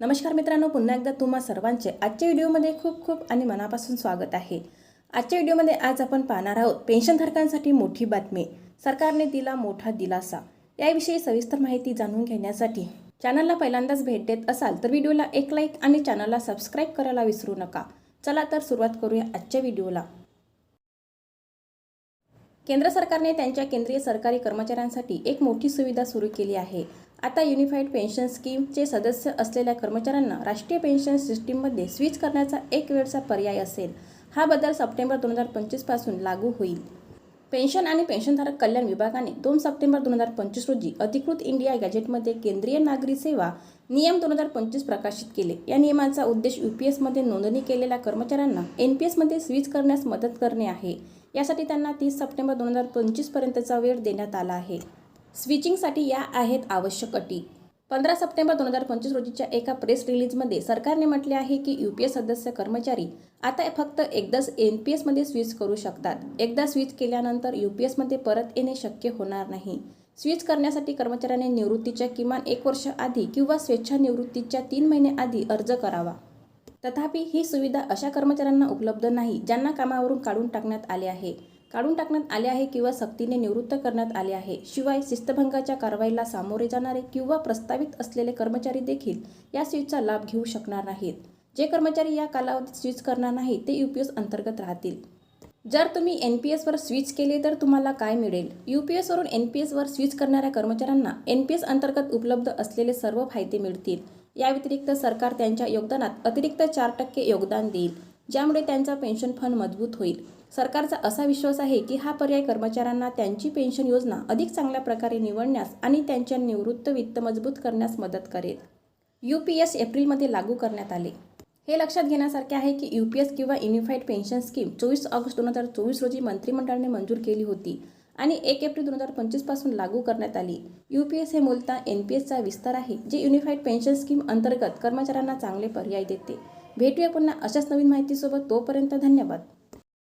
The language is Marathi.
नमस्कार मित्रांनो पुन्हा एकदा तुम्हा सर्वांचे आजच्या व्हिडिओमध्ये खूप खूप आणि मनापासून स्वागत आहे. आजच्या व्हिडिओमध्ये आज आपण पाहणार आहोत पेन्शनधारकांसाठी मोठी बातमी सरकारने दिला मोठा दिलासा. याविषयी सविस्तर माहिती जाणून घेण्यासाठी चॅनलला पहिल्यांदाच भेट देत असाल तर व्हिडिओला एक लाईक आणि चॅनलला सबस्क्राईब करायला विसरू नका. चला तर सुरुवात करूया आजच्या व्हिडिओला. केंद्र सरकारने त्यांच्या केंद्रीय सरकारी कर्मचाऱ्यांसाठी एक मोठी सुविधा सुरू केली आहे. आता युनिफाईड पेन्शन स्कीमचे सदस्य असलेल्या कर्मचाऱ्यांना राष्ट्रीय पेन्शन सिस्टीममध्ये स्विच करण्याचा एक वेळचा पर्याय असेल हा बदल सप्टेंबर दोन हजार पंचवीसपासून लागू होईल. पेन्शन आणि पेन्शनधारक कल्याण विभागाने दोन सप्टेंबर दोन हजार पंचवीस रोजी अधिकृत इंडिया गॅजेटमध्ये केंद्रीय नागरी सेवा नियम दोन हजार पंचवीस प्रकाशित केले. या नियमाचा उद्देश यू पी एसमध्ये नोंदणी केलेल्या कर्मचाऱ्यांना एन पी एसमध्ये स्विच करण्यास मदत करणे आहे. यासाठी त्यांना तीस सप्टेंबर दोन हजार पंचवीसपर्यंतचा वेळ देण्यात आला आहे. स्विचिंगसाठी या आहेत आवश्यक अटी. पंधरा सप्टेंबर दोन हजार पंचवीस रोजीच्या एका प्रेस रिलीजमध्ये सरकारने म्हटले आहे की यू पी एस सदस्य कर्मचारी आता फक्त एकदाच एन पी एसमध्ये स्विच करू शकतात. एकदा स्विच केल्यानंतर यू पी एसमध्ये परत येणे शक्य होणार नाही. स्विच करण्यासाठी कर्मचाऱ्याने निवृत्तीच्या किमान एक वर्ष आधी किंवा स्वेच्छानिवृत्तीच्या तीन महिने आधी अर्ज करावा. तथापि ही सुविधा अशा कर्मचाऱ्यांना उपलब्ध नाही ज्यांना कामावरून काढून टाकण्यात आले आहे. काढून टाकण्यात आले आहे किंवा सक्तीने निवृत्त करण्यात आले आहे. शिवाय शिस्तभंगाच्या कारवाईला सामोरे जाणारे किंवा प्रस्तावित असलेले कर्मचारी देखील या स्विचचा लाभ घेऊ शकणार नाहीत. जे कर्मचारी या कालावधीत स्विच करणार नाही ते यू पी एस अंतर्गत राहतील. जर तुम्ही एन पी एसवर स्विच केले तर तुम्हाला काय मिळेल? यू पी एसवरून एन पी एसवर स्विच करणाऱ्या कर्मचाऱ्यांना एन पी एस अंतर्गत उपलब्ध असलेले सर्व फायदे मिळतील. या व्यतिरिक्त सरकार त्यांच्या योगदानात अतिरिक्त चार टक्के योगदान देईल ज्यामुळे त्यांचा पेन्शन फंड मजबूत होईल. सरकारचा असा विश्वास आहे की हा पर्याय कर्मचाऱ्यांना त्यांची पेन्शन योजना अधिक चांगल्या प्रकारे निवडण्यास आणि त्यांच्या निवृत्त वित्त मजबूत करण्यास मदत करेल. यू पी एस एप्रिलमध्ये लागू करण्यात आले. हे लक्षात घेण्यासारखे आहे की यू पी एस किंवा युनिफाईड पेन्शन स्कीम चोवीस ऑगस्ट दोन हजार चोवीस रोजी मंत्रिमंडळाने मंजूर केली होती. आणि एक एप्रिल दोन हजार पंचवीसपासून लागू करण्यात आली. यू पी एस हे मूलतः एन पी एसचा विस्तार आहे जे युनिफाईड पेन्शन स्कीम अंतर्गत कर्मचाऱ्यांना चांगले पर्याय देते. भेटूया पुन्हा अशाच नवीन माहितीसोबत तोपर्यंत धन्यवाद.